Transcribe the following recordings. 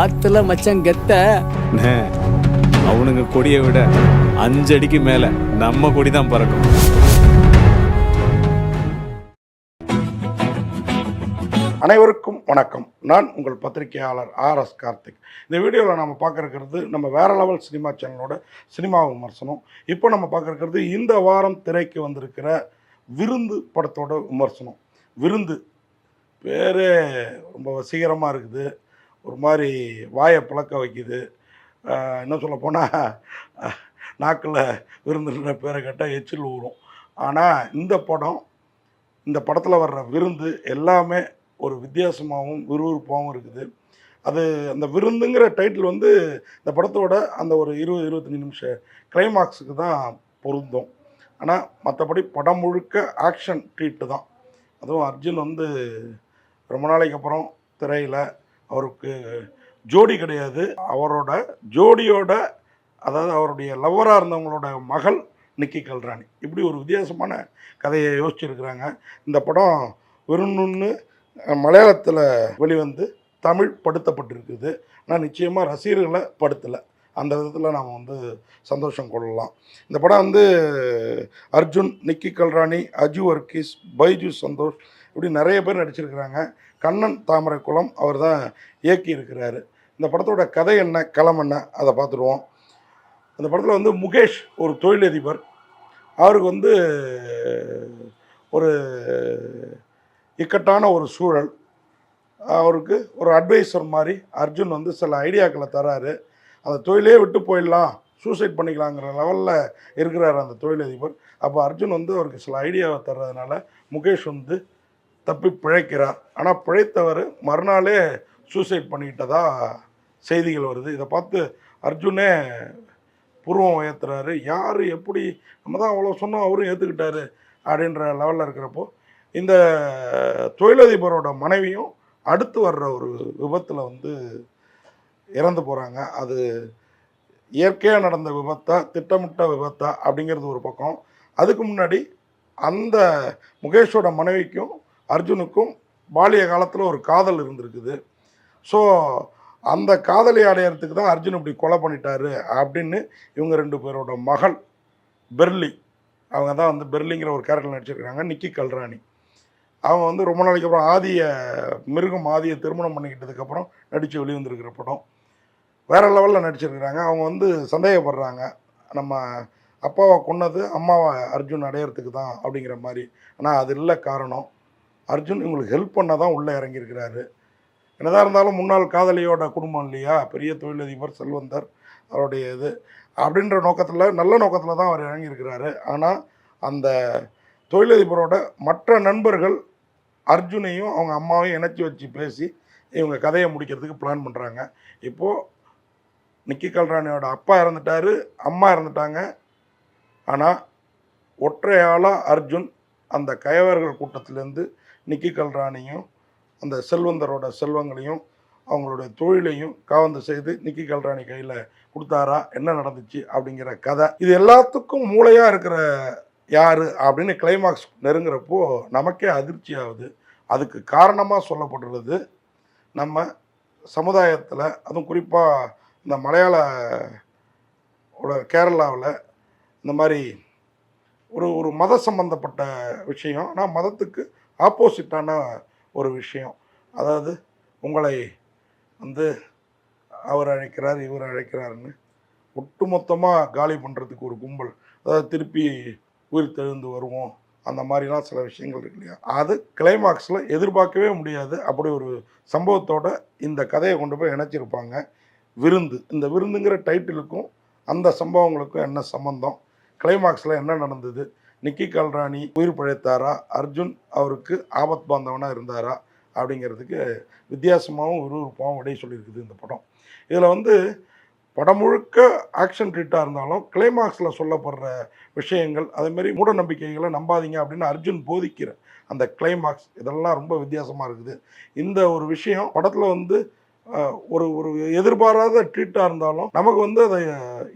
ஆத்துல மச்சான் கெத்த. அவனுங்க கொடியை விட அஞ்சு அடிக்கு மேல நம்ம கொடி தான் பறக்கும். அனைவருக்கும் வணக்கம். நான் உங்கள் பத்திரிகையாளர் ஆர் எஸ் கார்த்திக். இந்த வீடியோவில் நம்ம பார்க்க இருக்கிறது நம்ம வேற லெவல் சினிமா சேனலோட சினிமா விமர்சனம். இப்போ நம்ம பார்க்க இருக்கிறது இந்த வாரம் திரைக்கு வந்திருக்கிற விருந்து படத்தோட விமர்சனம். விருந்து பேரே ரொம்ப வசீகரமாக இருக்குது. ஒரு மாதிரி வாயை பிளக்க வைக்குது. என்ன இன்னும் சொல்ல போனால் நாக்கில் விருந்துன்ற பேரை கேட்டால் எச்சில் ஊறும். ஆனால் இந்த படம் இந்த படத்தில் வர்ற விருந்து எல்லாமே ஒரு வித்தியாசமாகவும் விறுவிறுப்பாகவும் இருக்குது. அது அந்த விருந்துங்கிற டைட்டில் வந்து இந்த படத்தோட அந்த ஒரு இருபது இருபத்தஞ்சி நிமிஷம் கிளைமாக்ஸுக்கு தான் பொருந்தும். ஆனால் மற்றபடி படம் முழுக்க ஆக்ஷன் ட்ரீட்டு தான். அதுவும் அர்ஜுன் வந்து ரொம்ப நாளைக்கு அப்புறம் திரையில் அவருக்கு ஜோடி கிடையாது. அவரோட ஜோடியோட அதாவது அவருடைய லவ்வராக இருந்தவங்களோட மகள் நிக்கி கல்ராணி. இப்படி ஒரு வித்தியாசமான கதையை யோசிச்சிருக்கிறாங்க. இந்த படம் வெறும்னு மலையாளத்தில் வெளிவந்து தமிழ் படுத்தப்பட்டிருக்குது. ஆனால் நிச்சயமாக ரசிகர்களை படுத்தலை. அந்த விதத்தில் நாம் வந்து சந்தோஷம் கொள்ளலாம். இந்த படம் வந்து அர்ஜுன் நிக்கி கல்ராணி அஜு வர்கீஸ் பைஜு சந்தோஷ் இப்படி நிறைய பேர் நடிச்சிருக்கிறாங்க. கண்ணன் தாமரைக்குளம் அவர் தான் இயக்கி இருக்கிறாரு இந்த படத்தோட கதை என்ன களம் என்ன அதை பார்த்துருவோம். அந்த படத்தில் வந்து முகேஷ் ஒரு தொழிலதிபர். அவருக்கு வந்து ஒரு இக்கட்டான ஒரு சூழல். அவருக்கு ஒரு அட்வைசர் மாதிரி அர்ஜுன் வந்து சில ஐடியாக்களை தராரு. அந்த தொழிலே விட்டு போயிடலாம் சூசைட் பண்ணிக்கலாங்கிற லெவலில் இருக்கிறார் அந்த தொழிலதிபர். அப்போ அர்ஜுன் வந்து அவருக்கு சில ஐடியாவை தர்றதுனால முகேஷ் வந்து தப்பி பிழைக்கிறார். ஆனால் பிழைத்தவர் மறுநாளே சூசைட் பண்ணிக்கிட்டதா செய்திகள் வருது. இதை பார்த்து அர்ஜுனே பூர்வம் உயர்த்துறாரு. யார் எப்படி நம்ம தான் அவ்வளோ சொன்னோம் அவரும் ஏற்றுக்கிட்டாரு அப்படின்ற லெவலில் இருக்கிறப்போ இந்த தொழிலதிபரோட மனைவியும் அடுத்து வர்ற ஒரு விபத்தில் வந்து இறந்து போகிறாங்க அது இயற்கையாக நடந்த விபத்தா திட்டமிட்ட விபத்தா அப்படிங்கிறது ஒரு பக்கம். அதுக்கு முன்னாடி அந்த முகேஷோட மனைவிக்கும் அர்ஜுனுக்கும் பாலிய காலத்தில் ஒரு காதல் இருந்திருக்குது. ஸோ அந்த காதலை அடையறதுக்கு தான் அர்ஜுன் இப்படி கொலை பண்ணிட்டாரு அப்படின்னு இவங்க ரெண்டு பேரோட மகள் பெர்லி அவங்க தான் வந்து பெர்லிங்கிற ஒரு கேரக்டர் நடிச்சிருக்காங்க நிக்கி கல்ராணி. அவங்க வந்து ரொம்ப நாளைக்கு அப்புறம் ஆதிய மிருகம் ஆதியை திருமணம் பண்ணிக்கிட்டதுக்கப்புறம் நடித்து வெளிவந்திருக்கிற படம். வேறு லெவலில் நடிச்சிருக்கிறாங்க. அவங்க வந்து சந்தேகப்படுறாங்க. நம்ம அப்பாவை கொன்னது அம்மாவை அர்ஜுன் அடையிறதுக்கு தான் அப்படிங்கிற மாதிரி. ஆனால் அது இல்லை காரணம். அர்ஜுன் இவங்களுக்கு ஹெல்ப் பண்ண தான் உள்ளே இறங்கியிருக்கிறாரு. என்னதான் இருந்தாலும் முன்னாள் காதலியோட குடும்பம் இல்லையா? பெரிய தொழிலதிபர் செல்வந்தர் அவருடைய இது அப்படின்ற நோக்கத்தில் நல்ல நோக்கத்தில் தான் அவர் இறங்கியிருக்கிறாரு. ஆனால் அந்த தொழிலதிபரோட மற்ற நண்பர்கள் அர்ஜுனையும் அவங்க அம்மாவையும் இணைச்சி வச்சு பேசி இவங்க கதையை முடிக்கிறதுக்கு பிளான் பண்ணுறாங்க இப்போது நிக்கி கல்ராணியோட அப்பா இறந்துட்டாரு அம்மா இறந்துட்டாங்க. ஆனால் ஒற்றையாளாக அர்ஜுன் அந்த கயவர்கள் கூட்டத்திலேருந்து நிக்கி கல்ராணியும் அந்த செல்வந்தரோட செல்வங்களையும் அவங்களுடைய தொழிலையும் காவந்து செய்து நிக்கி கல்ராணி கையில் கொடுத்தாரா என்ன நடந்துச்சு அப்படிங்கிற கதை. இது எல்லாத்துக்கும் மூளையாக இருக்கிற யார் அப்படின்னு கிளைமாக்ஸ் நெருங்குறப்போ நமக்கே அதிர்ச்சி ஆகுது அதுக்கு காரணமாக சொல்லப்படுறது நம்ம சமுதாயத்தில் அதுவும் குறிப்பாக இந்த மலையாள ஓட கேரளாவில் இந்த மாதிரி ஒரு ஒரு மத சம்பந்தப்பட்ட விஷயம். ஆனால் மதத்துக்கு ஆப்போசிட்டான ஒரு விஷயம். அதாவது உங்களை வந்து அவர் அழைக்கிறார் இவர் அழைக்கிறாருன்னு ஒட்டுமொத்தமாக காலி பண்ணுறதுக்கு ஒரு கும்பல். அதாவது திருப்பி உயிர் தெழுந்து வருவோம் அந்த மாதிரிலாம் சில விஷயங்கள் இருக்கு இல்லையா? அது கிளைமாக்ஸில் எதிர்பார்க்கவே முடியாது. அப்படி ஒரு சம்பவத்தோட இந்த கதையை கொண்டு போய் இணைச்சிருப்பாங்க விருந்து. இந்த விருந்துங்கிற டைட்டிலுக்கும் அந்த சம்பவங்களுக்கும் என்ன சம்பந்தம்? கிளைமாக்ஸில் என்ன நடந்தது? நிக்கி கல்ராணி உயிர் பிழைத்தாரா? அர்ஜுன் அவருக்கு ஆபத் பாந்தவனாக இருந்தாரா? அப்படிங்கிறதுக்கு வித்தியாசமாகவும் விறுவிறுப்பாகவும் விடை சொல்லியிருக்குது இந்த படம். இதில் வந்து படம் முழுக்க ஆக்ஷன் ட்ரீட்டாக இருந்தாலும் கிளைமாக்ஸில் சொல்லப்படுற விஷயங்கள் அதேமாரி மூட நம்பிக்கைகளை நம்பாதீங்க அப்படின்னு அர்ஜுன் போதிக்கிற அந்த கிளைமாக்ஸ் இதெல்லாம் ரொம்ப வித்தியாசமாக இருக்குது. இந்த ஒரு விஷயம் படத்தில் வந்து ஒரு ஒரு எதிர்பாராத ட்ரீட்டாக இருந்தாலும் நமக்கு வந்து அதை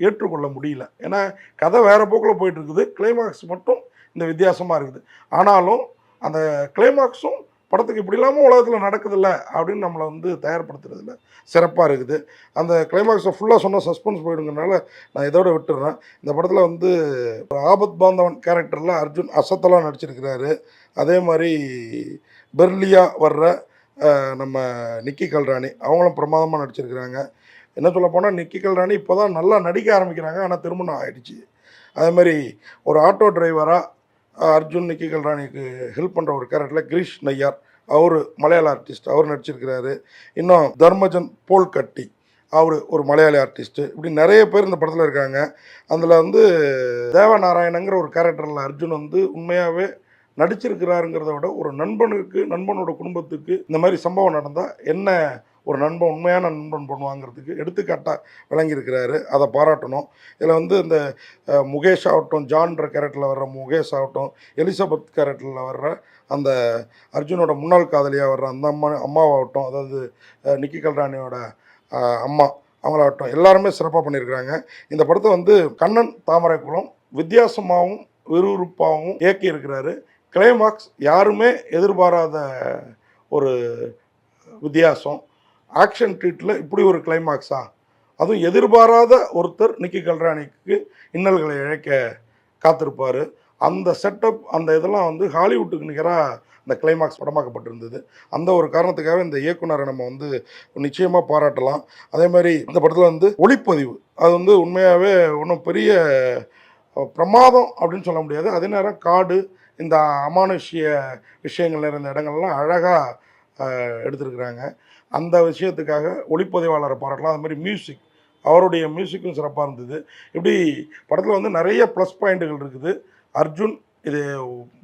ஏற்றுக்கொள்ள முடியல. ஏன்னா கதை வேறு போக்கில் போயிட்டு இருக்குது கிளைமாக்ஸ் மட்டும் இந்த வித்தியாசமாக இருக்குது. ஆனாலும் அந்த கிளைமாக்ஸும் படத்துக்கு இப்படி இல்லாமல் உலகத்தில் நடக்குதுல்ல அப்படின்னு நம்மளை வந்து தயார்படுத்துறதுல சிறப்பாக இருக்குது. அந்த கிளைமாக்ஸை ஃபுல்லாக சொன்னால் சஸ்பென்ஸ் போயிடுங்கிறனால நான் இதோட விட்டுறேன். இந்த படத்தில் வந்து ஆபத் பாந்தவன் கேரக்டரில் அர்ஜுன் அசத்தலாக நடிச்சிருக்கிறாரு. அதே மாதிரி பெர்லியா வர்ற நம்ம நிக்கி கல்ராணி. அவங்களும் பிரமாதமாக நடிச்சிருக்கிறாங்க. என்ன சொல்ல போனால் நிக்கி கல்ராணி இப்போ தான் நல்லா நடிக்க ஆரம்பிக்கிறாங்க. ஆனால் திருமணம் ஆயிடுச்சு. அதேமாதிரி ஒரு ஆட்டோ டிரைவராக அர்ஜுன் நிக்கி கல்ராணிக்கு ஹெல்ப் பண்ணுற ஒரு கேரக்டரில் கிரீஷ் நய்யார். அவர் மலையாள ஆர்டிஸ்ட் அவர் நடிச்சிருக்கிறாரு. இன்னும் தர்மஜன் போல் கட்டி. அவர் ஒரு மலையாளி ஆர்டிஸ்ட்டு இப்படி நிறைய பேர் இந்த படத்தில் இருக்காங்க. அதில் வந்து தேவநாராயணங்கிற ஒரு கேரக்டரில் அர்ஜுன் வந்து உண்மையாகவே நடிச்சிருக்கிறாருங்கிறத விட ஒரு நண்பனுக்கு நண்பனோட குடும்பத்துக்கு இந்த மாதிரி சம்பவம் நடந்தால் என்ன ஒரு நண்பன் உண்மையான நண்பன் பண்ணுவாங்கிறதுக்கு எடுத்துக்காட்டாக விளங்கியிருக்கிறாரு. அதை பாராட்டணும். இதில் வந்து இந்த முகேஷ் ஆகட்டும் ஜான்ற கேரக்டரில் வர்ற முகேஷ் ஆகட்டும் எலிசபெத் கேரக்டரில் வர்ற அந்த அர்ஜுனோட முன்னாள் காதலியாக வர்ற அந்த அம்மா அம்மாவாகட்டும் அதாவது நிக்கி கல்ராணியோட அம்மா அவங்களாகட்டும் எல்லாருமே சிறப்பாக பண்ணியிருக்கிறாங்க. இந்த படத்தை வந்து கண்ணன் தாமரைக்குளம் வித்தியாசமாகவும் விறுவிறுப்பாகவும் இயக்கி இருக்கிறாரு கிளைமாக்ஸ் யாருமே எதிர்பாராத ஒரு வித்தியாசம். ஆக்ஷன் ட்ரீட்டில் இப்படி ஒரு கிளைமாக்ஸா அதுவும் எதிர்பாராத ஒருத்தர் நிக்கி கல்ராணிக்கு இன்னல்களை இழைக்க காத்திருப்பார். அந்த செட்டப் அந்த இதெல்லாம் வந்து ஹாலிவுட்டுக்கு நிகராக இந்த கிளைமாக்ஸ் படமாக்கப்பட்டிருந்தது. அந்த ஒரு காரணத்துக்காக இந்த இயக்குனரை நம்ம வந்து நிச்சயமாக பாராட்டலாம். அதே மாதிரி இந்த படத்தில் வந்து ஒளிப்பதிவு. அது வந்து உண்மையாகவே ஒன்றும் பெரிய பிரமாதம் அப்படின்னு சொல்ல முடியாது. அதே நேரம் காடு இந்த அமானுஷ்ய விஷயங்கள் நிறைந்த இடங்கள்லாம் அழகாக எடுத்திருக்கிறாங்க. அந்த விஷயத்துக்காக ஒளிப்பதிவாளரை பாராட்டலாம். அது மாதிரி மியூசிக் அவருடைய மியூசிக்கும் சிறப்பாக இருந்தது. இப்படி படத்தில் வந்து நிறைய ப்ளஸ் பாயிண்ட்டுகள் இருக்குது. அர்ஜுன் இது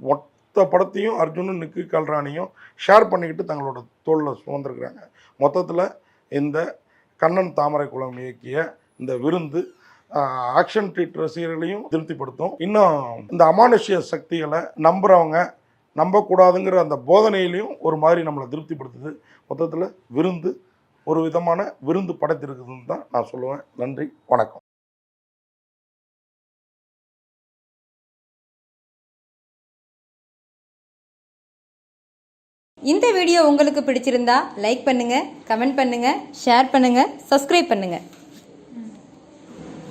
மொத்த படத்தையும் அர்ஜுனும் நிக்கு கல்ராணியும் ஷேர் பண்ணிக்கிட்டு தங்களோட தோளில் சுமந்துருக்குறாங்க. மொத்தத்தில் இந்த கண்ணன் தாமரை குளம் இயக்கிய இந்த விருந்து ஆக்ஷன் ட்ரீட் ரசிகர்களையும் திருப்திப்படுத்தும். இன்னும் இந்த அமானுஷ்ய சக்திகளை நம்புகிறவங்க நம்பக்கூடாதுங்கிற அந்த போதனையிலையும் ஒரு மாதிரி நம்மளை திருப்திப்படுத்துது. மொத்தத்தில் விருந்து ஒரு விதமான விருந்து படைத்திருக்குதுன்னு தான் நான் சொல்லுவேன். நன்றி வணக்கம். இந்த வீடியோ உங்களுக்கு பிடிச்சிருந்தா லைக் பண்ணுங்க கமெண்ட் பண்ணுங்க ஷேர் பண்ணுங்க சப்ஸ்கிரைப் பண்ணுங்க.